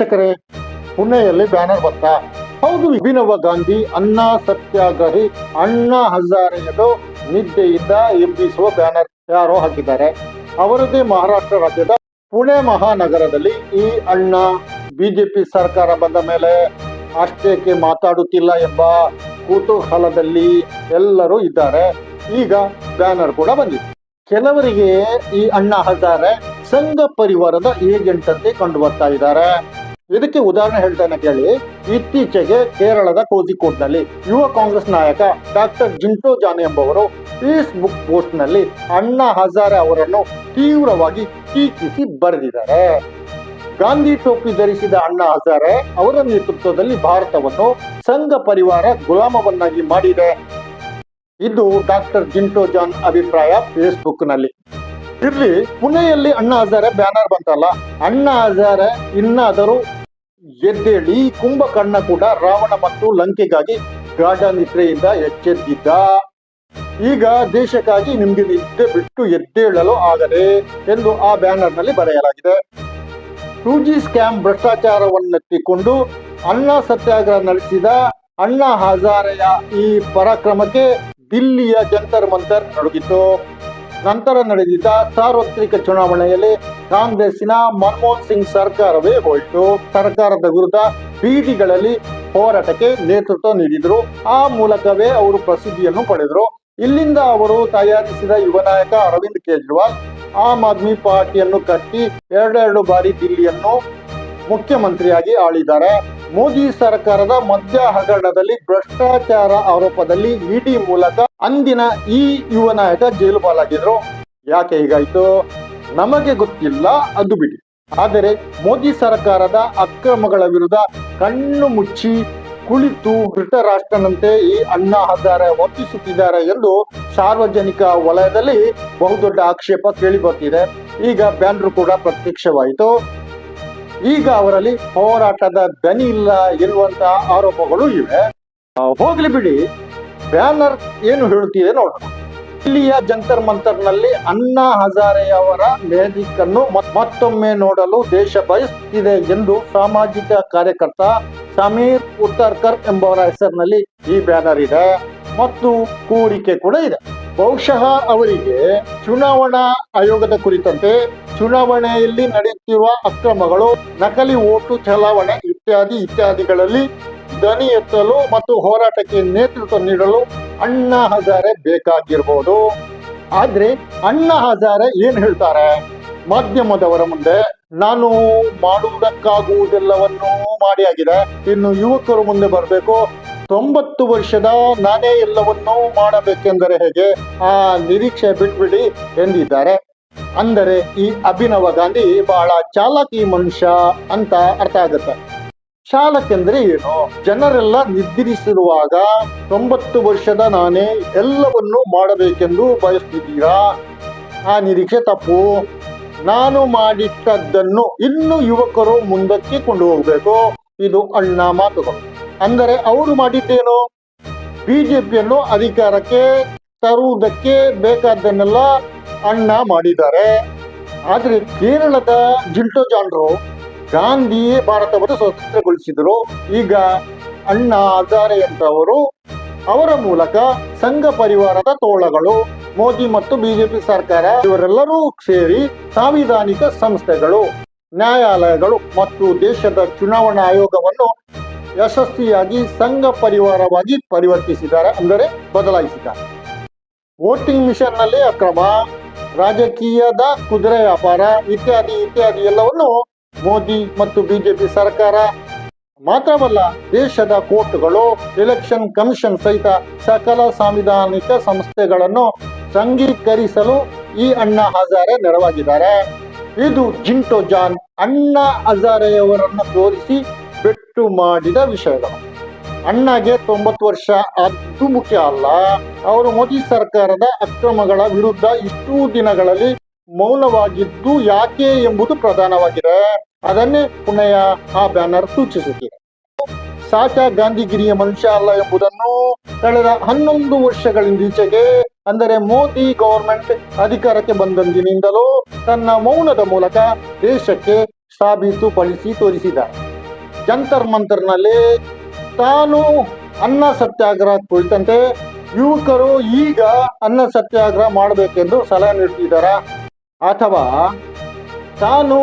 ವೀಕ್ಷಕರೇ, ಪುಣೆಯಲ್ಲಿ ಬ್ಯಾನರ್ ಬರ್ತಾ, ಹೌದು, ಅಭಿನವ ಗಾಂಧಿ ಅನ್ನ ಸತ್ಯಾಗ್ರಹಿ, ಅಣ್ಣಾ ಹಜಾರೆಯನ್ನು ನಿದ್ದೆಯಿಂದ ಎಬ್ಬಿಸುವ ಬ್ಯಾನರ್ ಯಾರೋ ಹಾಕಿದ್ದಾರೆ. ಅವರದೇ ಮಹಾರಾಷ್ಟ್ರ ರಾಜ್ಯದ ಪುಣೆ ಮಹಾನಗರದಲ್ಲಿ ಈ ಅಣ್ಣ ಬಿಜೆಪಿ ಸರ್ಕಾರ ಬಂದ ಮೇಲೆ ಅಷ್ಟೇಕೆ ಮಾತಾಡುತ್ತಿಲ್ಲ ಎಂಬ ಕುತೂಹಲದಲ್ಲಿ ಎಲ್ಲರೂ ಇದ್ದಾರೆ. ಈಗ ಬ್ಯಾನರ್ ಕೂಡ ಬಂದಿದೆ. ಕೆಲವರಿಗೆ ಈ ಅಣ್ಣ ಹಜಾರೆ ಸಂಘ ಪರಿವಾರದ ಏಜೆಂಟ್ ಅಂತೆ ಕಂಡು ಬರ್ತಾ ಇದ್ದಾರೆ. ಇದಕ್ಕೆ ಉದಾಹರಣೆ ಹೇಳ್ತಾನೆ ಕೇಳಿ ಇತ್ತೀಚೆಗೆ ಕೇರಳದ ಕೋಜಿಕೋಟ್ನಲ್ಲಿ ಯುವ ಕಾಂಗ್ರೆಸ್ ನಾಯಕ ಡಾಕ್ಟರ್ ಜಿಂಟೋ ಜಾನ್ ಎಂಬುವರು ಫೇಸ್ಬುಕ್ ಪೋಸ್ಟ್ನಲ್ಲಿ ಅಣ್ಣಾ ಹಜಾರೆ ಅವರನ್ನು ತೀವ್ರವಾಗಿ ಟೀಕಿಸಿ ಬರೆದಿದ್ದಾರೆ. ಗಾಂಧಿ ಟೋಪಿ ಧರಿಸಿದ ಅಣ್ಣಾ ಹಜಾರೆ ಅವರ ನೇತೃತ್ವದಲ್ಲಿ ಭಾರತವನ್ನು ಸಂಘ ಪರಿವಾರ ಗುಲಾಮವನ್ನಾಗಿ ಮಾಡಿದೆ. ಇದು ಡಾಕ್ಟರ್ ಜಿಂಟೋ ಜಾನ್ ಅಭಿಪ್ರಾಯ ಫೇಸ್ಬುಕ್ನಲ್ಲಿ ಇರ್ಲಿ, ಪುಣೆಯಲ್ಲಿ ಅಣ್ಣಾ ಹಜಾರೆ ಬ್ಯಾನರ್ ಬಂತಲ್ಲ, ಅಣ್ಣಾ ಹಜಾರೆ ಇನ್ನಾದರೂ ಎದ್ದೇಳಿ ಕುಂಭಕರ್ಣ ಕೂಡ ರಾವಣ ಮತ್ತು ಲಂಕೆಗಾಗಿ ಗಾಢ ನಿದ್ರೆಯಿಂದ ಎಚ್ಚೆದ್ದಿದ್ದ ಈಗ ದೇಶಕ್ಕಾಗಿ ನಿಮ್ಗೆ ನಿದ್ದೆ ಬಿಟ್ಟು ಎದ್ದೇಳಲು ಆಗದೆ ಎಂದು ಆ ಬ್ಯಾನರ್ನಲ್ಲಿ ಬರೆಯಲಾಗಿದೆ. ಟೂ ಜಿ ಸ್ಕ್ಯಾಮ್ ಭ್ರಷ್ಟಾಚಾರವನ್ನೆತ್ತಿಕೊಂಡು ಅಣ್ಣಾ ಸತ್ಯಾಗ್ರಹ ನಡೆಸಿದ ಅಣ್ಣಾ ಹಜಾರೆಯ ಈ ಪರಾಕ್ರಮಕ್ಕೆ ದಿಲ್ಲಿಯ ಜಂತರ್ ಮಂತರ್ ನಡುಗಿತು ನಂತರ ನಡೆದಿದ್ದ ಸಾರ್ವತ್ರಿಕ ಚುನಾವಣೆಯಲ್ಲಿ ಕಾಂಗ್ರೆಸ್ಸಿನ ಮನಮೋಹನ್ ಸಿಂಗ್ ಸರ್ಕಾರವೇ ಹೋಯಿತು ಸರ್ಕಾರದ ವಿರುದ್ಧ ಬೀದಿಗಳಲ್ಲಿ ಹೋರಾಟಕ್ಕೆ ನೇತೃತ್ವ ನೀಡಿದರು. ಆ ಮೂಲಕವೇ ಅವರು ಪ್ರಸಿದ್ಧಿಯನ್ನು ಪಡೆದರು. ಇಲ್ಲಿಂದ ಅವರು ತಯಾರಿಸಿದ ಯುವ ನಾಯಕ ಅರವಿಂದ್ ಕೇಜ್ರಿವಾಲ್ ಆಮ್ ಆದ್ಮಿ ಪಾರ್ಟಿಯನ್ನು ಕಟ್ಟಿ ಎರಡೆರಡು ಬಾರಿ ದಿಲ್ಲಿಯನ್ನು ಮುಖ್ಯಮಂತ್ರಿಯಾಗಿ ಆಳಿದ್ದಾರೆ. ಮೋದಿ ಸರ್ಕಾರದ ಮದ್ಯ ಹಗರಣದಲ್ಲಿ ಭ್ರಷ್ಟಾಚಾರ ಆರೋಪದಲ್ಲಿ ಇಡಿ ಮೂಲಕ ಅಂದಿನ ಈ ಯುವ ನಾಯಕ ಜೈಲು ಪಾಲಾಗಿದ್ರು. ಯಾಕೆ ಹೀಗಾಯ್ತು? ನಮಗೆ ಗೊತ್ತಿಲ್ಲ, ಅದು ಬಿಡಿ. ಆದರೆ ಮೋದಿ ಸರ್ಕಾರದ ಅಕ್ರಮಗಳ ವಿರುದ್ಧ ಕಣ್ಣು ಮುಚ್ಚಿ ಕುಳಿತು ಧೃತರಾಷ್ಟ್ರನಂತೆ ಈ ಅಣ್ಣಾ ಹಜಾರೆ ವರ್ತಿಸುತ್ತಿದ್ದಾರೆ ಎಂದು ಸಾರ್ವಜನಿಕ ವಲಯದಲ್ಲಿ ಬಹುದೊಡ್ಡ ಆಕ್ಷೇಪ ಕೇಳಿ ಬರ್ತಿದೆ. ಈಗ ಬ್ಯಾನರ್ ಕೂಡ ಪ್ರತ್ಯಕ್ಷವಾಯಿತು. ಈಗ ಅವರಲ್ಲಿ ಹೋರಾಟದ ದನಿ ಇಲ್ಲ ಎನ್ನುವಂತಹ ಆರೋಪಗಳು ಇವೆ. ಹೋಗ್ಲಿ ಬಿಡಿ. ಬ್ಯಾನರ್ ಏನು ಹೇಳುತ್ತಿದೆ ನೋಡೋಣ ಇಲ್ಲಿಯ ಜಂತರ್ ಮಂತರ್ನಲ್ಲಿ ಅಣ್ಣಾ ಹಜಾರೆಯವರ ಮ್ಯಾಜಿಕ್ ಅನ್ನು ಮತ್ತೊಮ್ಮೆ ನೋಡಲು ದೇಶ ಬಯಸುತ್ತಿದೆ ಎಂದು ಸಾಮಾಜಿಕ ಕಾರ್ಯಕರ್ತ ಸಮೀರ್ ಉತ್ತರ್ಕರ್ ಎಂಬವರ ಹೆಸರಿನಲ್ಲಿ ಈ ಬ್ಯಾನರ್ ಇದೆ. ಮತ್ತು ಕೋರಿಕೆ ಕೂಡ ಇದೆ. ಬಹುಶಃ ಅವರಿಗೆ ಚುನಾವಣಾ ಆಯೋಗದ ಕುರಿತಂತೆ ಚುನಾವಣೆಯಲ್ಲಿ ನಡೆಯುತ್ತಿರುವ ಅಕ್ರಮಗಳು, ನಕಲಿ ಓಟು ಚಲಾವಣೆ ಇತ್ಯಾದಿ ಇತ್ಯಾದಿಗಳಲ್ಲಿ ದನಿ ಎತ್ತಲು ಮತ್ತು ಹೋರಾಟಕ್ಕೆ ನೇತೃತ್ವ ನೀಡಲು ಅಣ್ಣಾ ಹಜಾರೆ ಬೇಕಾಗಿರ್ಬೋದು. ಆದ್ರೆ ಅಣ್ಣಾ ಹಜಾರೆ ಏನ್ ಹೇಳ್ತಾರೆ? ಮಾಧ್ಯಮದವರ ಮುಂದೆ ನಾನು ಮಾಡುವುದಕ್ಕಾಗುವುದೆಲ್ಲವನ್ನೂ ಮಾಡಿ ಆಗಿದೆ. ಇನ್ನು ಯುವಕರು ಮುಂದೆ ಬರಬೇಕು. ತೊಂಬತ್ತು ವರ್ಷದ ನಾನೇ ಎಲ್ಲವನ್ನೂ ಮಾಡಬೇಕೆಂದರೆ ಹೇಗೆ? ಆ ನಿರೀಕ್ಷೆ ಬಿಟ್ಬಿಡಿ ಎಂದಿದ್ದಾರೆ. ಅಂದರೆ ಈ ಅಭಿನವ ಗಾಂಧಿ ಬಹಳ ಚಾಲಕಿ ಮನುಷ್ಯ ಅಂತ ಅರ್ಥ ಆಗುತ್ತೆ. ಚಾಲಕೆಂದ್ರೆ ಏನು? ಜನರೆಲ್ಲ ನಿದ್ರಿಸಿರುವಾಗ ತೊಂಬತ್ತು ವರ್ಷದ ನಾನೇ ಎಲ್ಲವನ್ನೂ ಮಾಡಬೇಕೆಂದು ಬಯಸ್ತಿದ್ದೀರಾ? ಆ ನಿರೀಕ್ಷೆ ತಪ್ಪು. ನಾನು ಮಾಡಿಟ್ಟದ್ದನ್ನು ಇನ್ನು ಯುವಕರು ಮುಂದಕ್ಕೆ ಕೊಂಡು ಹೋಗಬೇಕು ಇದು ಅಣ್ಣ ಮಾತುಗಳು ಅಂದರೆ ಅವರು ಮಾಡಿದ್ದೇನು? ಬಿಜೆಪಿಯನ್ನು ಅಧಿಕಾರಕ್ಕೆ ತರುವುದಕ್ಕೆ ಬೇಕಾದ್ದನ್ನೆಲ್ಲ ಅಣ್ಣ ಮಾಡಿದ್ದಾರೆ. ಆದ್ರೆ ಕೇರಳದ ಜಿಂಟೋ ಜಾನ್ರು ಗಾಂಧಿ ಭಾರತವನ್ನು ಸ್ವತಂತ್ರಗೊಳಿಸಿದರು. ಈಗ ಅಣ್ಣ ಹಜಾರೆ ಅಂತವರು ಅವರ ಮೂಲಕ ಸಂಘ ಪರಿವಾರದ ತೋಳಗಳು, ಮೋದಿ ಮತ್ತು ಬಿಜೆಪಿ ಸರ್ಕಾರ ಇವರೆಲ್ಲರೂ ಸೇರಿ ಸಾಂವಿಧಾನಿಕ ಸಂಸ್ಥೆಗಳು, ನ್ಯಾಯಾಲಯಗಳು ಮತ್ತು ದೇಶದ ಚುನಾವಣಾ ಆಯೋಗವನ್ನು ಯಶಸ್ವಿಯಾಗಿ ಸಂಘ ಪರಿವಾರವಾಗಿ ಪರಿವರ್ತಿಸಿದ್ದಾರೆ ಅಂದರೆ ಬದಲಾಯಿಸಿದ್ದಾರೆ. ವೋಟಿಂಗ್ ಮಿಷನ್ನಲ್ಲಿ ಅಕ್ರಮ ರಾಜಕೀಯದ ಕುದುರೆ ವ್ಯಾಪಾರ ಇತ್ಯಾದಿ ಇತ್ಯಾದಿ ಎಲ್ಲವನ್ನು ಮೋದಿ ಮತ್ತು ಬಿಜೆಪಿ ಸರ್ಕಾರ ಮಾತ್ರವಲ್ಲ, ದೇಶದ ಕೋರ್ಟ್ಗಳು ಎಲೆಕ್ಷನ್ ಕಮಿಷನ್ ಸಹಿತ ಸಕಲ ಸಾಂವಿಧಾನಿಕ ಸಂಸ್ಥೆಗಳನ್ನು ಸಂಘೀಕರಿಸಲು ಈ ಅಣ್ಣಾ ಹಜಾರೆ ನೆರವಾಗಿದ್ದಾರೆ. ಇದು ಜಿಂಟೋ ಜಾನ್ ಅಣ್ಣಾ ಹಜಾರೆಯವರನ್ನು ತೋರಿಸಿ ಬೆಟ್ಟು ಮಾಡಿದ ವಿಷಯಗಳು. ಅಣ್ಣಗೆ ತೊಂಬತ್ತು ವರ್ಷ ಅದು ಮುಖ್ಯ ಅಲ್ಲ. ಅವರು ಮೋದಿ ಸರ್ಕಾರದ ಅಕ್ರಮಗಳ ವಿರುದ್ಧ ಇಷ್ಟು ದಿನಗಳಲ್ಲಿ ಮೌನವಾಗಿದ್ದು ಯಾಕೆ ಎಂಬುದು ಪ್ರಧಾನವಾಗಿದೆ. ಅದನ್ನೇ ಪುಣೆಯ ಆ ಬ್ಯಾನರ್ ಸೂಚಿಸುತ್ತಿದೆ. ಸಾಚಾ ಗಾಂಧಿಗಿರಿಯ ಮನುಷ್ಯ ಅಲ್ಲ ಎಂಬುದನ್ನು ಕಳೆದ ಹನ್ನೊಂದು ವರ್ಷಗಳಿಂದೀಚೆಗೆ ಅಂದರೆ ಮೋದಿ ಗವರ್ಮೆಂಟ್ ಅಧಿಕಾರಕ್ಕೆ ಬಂದಂದಿನಿಂದಲೂ ತನ್ನ ಮೌನದ ಮೂಲಕ ದೇಶಕ್ಕೆ ಸಾಬೀತುಪಡಿಸಿ ತೋರಿಸಿದ ಜಂತರ್ ಮಂತರ್ನಲ್ಲಿ ತಾನು ಅನ್ನ ಸತ್ಯಾಗ್ರಹ ಕುರಿತಂತೆ ಯುವಕರು ಈಗ ಅನ್ನ ಸತ್ಯಾಗ್ರಹ ಮಾಡಬೇಕೆಂದು ಸಲಹೆ ನೀಡುತ್ತಿದ್ದಾರ ಅಥವಾ ತಾನು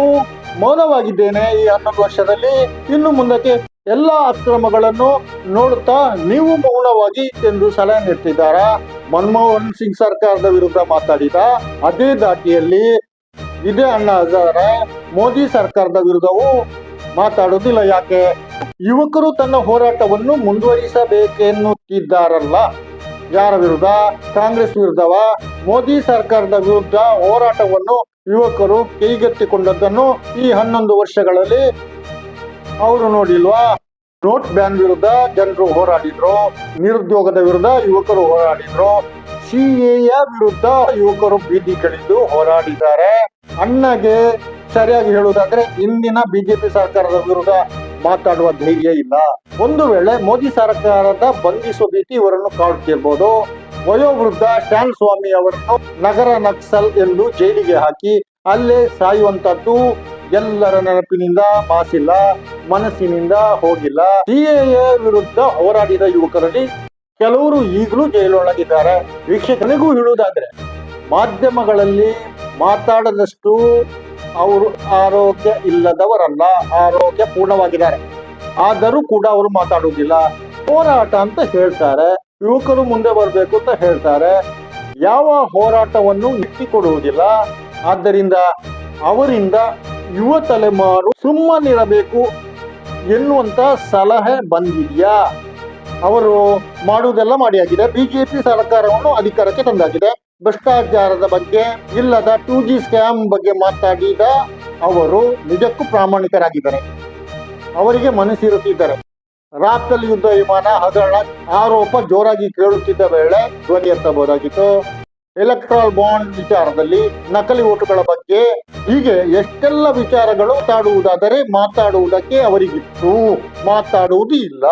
ಮೌನವಾಗಿದ್ದೇನೆ ಈ ಹನ್ನೊಂದು ವರ್ಷದಲ್ಲಿ, ಇನ್ನು ಮುಂದಕ್ಕೆ ಎಲ್ಲ ಅಕ್ರಮಗಳನ್ನು ನೋಡುತ್ತಾ ನೀವು ಮೌನವಾಗಿ ಎಂದು ಸಲಹೆ ನೀಡ್ತಿದ್ದಾರಾ? ಮನಮೋಹನ್ ಸಿಂಗ್ ಸರ್ಕಾರದ ವಿರುದ್ಧ ಮಾತಾಡಿದ ಅದೇ ದಾಟಿಯಲ್ಲಿ ಇದೇ ಅಣ್ಣ ಹಜಾರ ಮೋದಿ ಸರ್ಕಾರದ ವಿರುದ್ಧವೂ ಮಾತಾಡುವುದಿಲ್ಲ. ಯಾಕೆ? ಯುವಕರು ತನ್ನ ಹೋರಾಟವನ್ನು ಮುಂದುವರಿಸಬೇಕೆನ್ನುತ್ತಿದ್ದಾರಲ್ಲ. ಯಾರ ವಿರುದ್ಧ? ಕಾಂಗ್ರೆಸ್ ವಿರುದ್ಧವ? ಮೋದಿ ಸರ್ಕಾರದ ವಿರುದ್ಧ ಹೋರಾಟವನ್ನು ಯುವಕರು ಕೈಗೆತ್ತಿಕೊಂಡದ್ದನ್ನು ಈ ಹನ್ನೊಂದು ವರ್ಷಗಳಲ್ಲಿ ಅವರು ನೋಡಿಲ್ವಾ? ನೋಟ್ ಬ್ಯಾನ್ ವಿರುದ್ಧ ಜನರು ಹೋರಾಡಿದ್ರು. ನಿರುದ್ಯೋಗದ ವಿರುದ್ಧ ಯುವಕರು ಹೋರಾಡಿದ್ರು. ಸಿಎಯ ವಿರುದ್ಧ ಯುವಕರು ಬೀದಿಗಿಳಿದು ಹೋರಾಡಿದ್ದಾರೆ. ಅಣ್ಣಗೆ ಸರಿಯಾಗಿ ಹೇಳುವುದಾದ್ರೆ ಇಂದಿನ ಬಿಜೆಪಿ ಸರ್ಕಾರದ ವಿರುದ್ಧ ಮಾತಾಡುವ ಧೈರ್ಯ ಇಲ್ಲ. ಒಂದು ವೇಳೆ ಮೋದಿ ಸರ್ಕಾರದ ಬಂಧಿಸುವ ರೀತಿ ಇವರನ್ನು ಕಾಡುತ್ತಿರ್ಬೋದು ವಯೋವೃದ್ಧ ಶ್ಯಾನ್ ಸ್ವಾಮಿ ಅವರನ್ನು ನಗರ ನಕ್ಸಲ್ ಎಂದು ಜೈಲಿಗೆ ಹಾಕಿ ಅಲ್ಲೇ ಸಾಯುವಂತದ್ದು ಎಲ್ಲರ ನೆನಪಿನಿಂದ ಮಾಸಿಲ್ಲ, ಮನಸ್ಸಿನಿಂದ ಹೋಗಿಲ್ಲ. ಸಿಎಎ ವಿರುದ್ಧ ಹೋರಾಡಿದ ಯುವಕರಲ್ಲಿ ಕೆಲವರು ಈಗಲೂ ಜೈಲೊಳಗಿದ್ದಾರೆ. ವೀಕ್ಷಕನಿಗೂ ಹೇಳುವುದಾದ್ರೆ, ಮಾಧ್ಯಮಗಳಲ್ಲಿ ಮಾತಾಡದಷ್ಟು ಅವರು ಆರೋಗ್ಯ ಇಲ್ಲದವರಲ್ಲ, ಆರೋಗ್ಯ ಪೂರ್ಣವಾಗಿದ್ದಾರೆ. ಆದರೂ ಕೂಡ ಅವರು ಮಾತಾಡುವುದಿಲ್ಲ. ಹೋರಾಟ ಅಂತ ಹೇಳ್ತಾರೆ. ಯುವಕರು ಮುಂದೆ ಬರಬೇಕು ಅಂತ ಹೇಳ್ತಾರೆ. ಯಾವ ಹೋರಾಟವನ್ನು ಇಟ್ಟಿಕೊಡುವುದಿಲ್ಲ ಆದ್ದರಿಂದ ಅವರಿಂದ ಯುವ ತಲೆಮಾರು ಸುಮ್ಮನಿರಬೇಕು ಎನ್ನುವಂತ ಸಲಹೆ ಬಂದಿದೆಯಾ? ಅವರು ಮಾಡುವುದೆಲ್ಲ ಮಾಡಿಯಾಗಿದೆ. ಬಿಜೆಪಿ ಸರ್ಕಾರವನ್ನು ಅಧಿಕಾರಕ್ಕೆ ತಂದಾಗಿದೆ. ಭ್ರಷ್ಟಾಚಾರದ ಬಗ್ಗೆ ಇಲ್ಲದ ಟೂ ಜಿ ಸ್ಕ್ಯಾಮ್ ಬಗ್ಗೆ ಮಾತಾಡಿದ ಅವರು ನಿಜಕ್ಕೂ ಪ್ರಾಮಾಣಿಕರಾಗಿದ್ದಾರೆ. ಅವರಿಗೆ ಮನಸ್ಸಿರುತ್ತಿದ್ದಾರೆ. ರಾಫೆಲ್ ಯುದ್ಧ ವಿಮಾನ ಹಗರಣ ಆರೋಪ ಜೋರಾಗಿ ಕೇಳುತ್ತಿದ್ದ ವೇಳೆ ಧ್ವನಿ ಎತ್ತಬಹುದಾಗಿತ್ತು. ಎಲೆಕ್ಟ್ರಾಲ್ ಬಾಂಡ್ ವಿಚಾರದಲ್ಲಿ ನಕಲಿ ಓಟುಗಳ ಬಗ್ಗೆ ಹೀಗೆ ಎಷ್ಟೆಲ್ಲ ವಿಚಾರಗಳು ಮಾತಾಡುವುದಾದರೆ ಮಾತಾಡುವುದಕ್ಕೆ ಅವರಿಗಿತ್ತು. ಮಾತಾಡುವುದು ಇಲ್ಲ.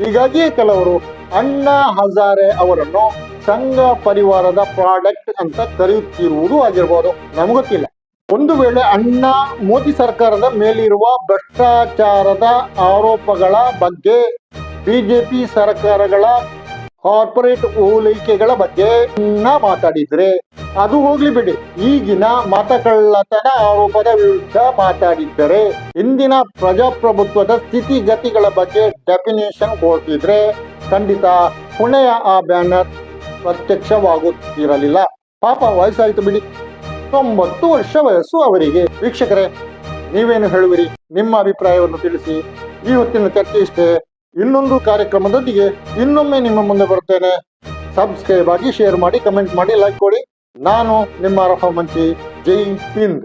ಹೀಗಾಗಿಯೇ ಕೆಲವರು ಅಣ್ಣಾ ಹಜಾರೆ ಅವರನ್ನು ಸಂಘ ಪರಿವಾರದ ಪ್ರಾಡಕ್ಟ್ ಅಂತ ಕರೆಯುತ್ತಿರುವುದು ಆಗಿರ್ಬೋದು. ನಮಗೊತ್ತಿಲ್ಲ ಒಂದು ವೇಳೆ ಅಣ್ಣ ಮೋದಿ ಸರ್ಕಾರದ ಮೇಲಿರುವ ಭ್ರಷ್ಟಾಚಾರದ ಆರೋಪಗಳ ಬಗ್ಗೆ ಬಿಜೆಪಿ ಸರ್ಕಾರಗಳ ಕಾರ್ಪೊರೇಟ್ ಓಲೈಕೆಗಳ ಬಗ್ಗೆ ಮಾತಾಡಿದ್ರೆ ಅದು ಹೋಗ್ಲಿ ಬಿಡಿ. ಈಗಿನ ಮತಕಳ್ಳತನ ಆರೋಪದ ವಿರುದ್ಧ ಮಾತಾಡಿದ್ದರೆ, ಇಂದಿನ ಪ್ರಜಾಪ್ರಭುತ್ವದ ಸ್ಥಿತಿಗತಿಗಳ ಬಗ್ಗೆ ಡೆಫಿನೇಷನ್ ಕೊಡ್ತಿದ್ರೆ ಖಂಡಿತ ಪುಣೆಯ ಆ ಬ್ಯಾನರ್ ಪ್ರತ್ಯಕ್ಷವಾಗುತ್ತಿರಲಿಲ್ಲ. ಪಾಪ ವಯಸ್ಸಾಯಿತು ಬಿಡಿ. ತೊಂಬತ್ತು ವರ್ಷ ವಯಸ್ಸು ಅವರಿಗೆ. ವೀಕ್ಷಕರೇ, ನೀವೇನು ಹೇಳುವಿರಿ? ನಿಮ್ಮ ಅಭಿಪ್ರಾಯವನ್ನು ತಿಳಿಸಿ. ಈ ಹೊತ್ತಿನ ಚರ್ಚೆ ಇಷ್ಟೇ ಇನ್ನೊಂದು ಕಾರ್ಯಕ್ರಮದೊಂದಿಗೆ ಇನ್ನೊಮ್ಮೆ ನಿಮ್ಮ ಮುಂದೆ ಬರುತ್ತೇನೆ. ಸಬ್ಸ್ಕ್ರೈಬ್ ಆಗಿ ಶೇರ್ ಮಾಡಿ ಕಮೆಂಟ್ ಮಾಡಿ ಲೈಕ್ ಕೊಡಿ. ನಾನು ನಿಮ್ಮ ರಫ ಮಂಚಿ. ಜೈ ಹಿಂದ್.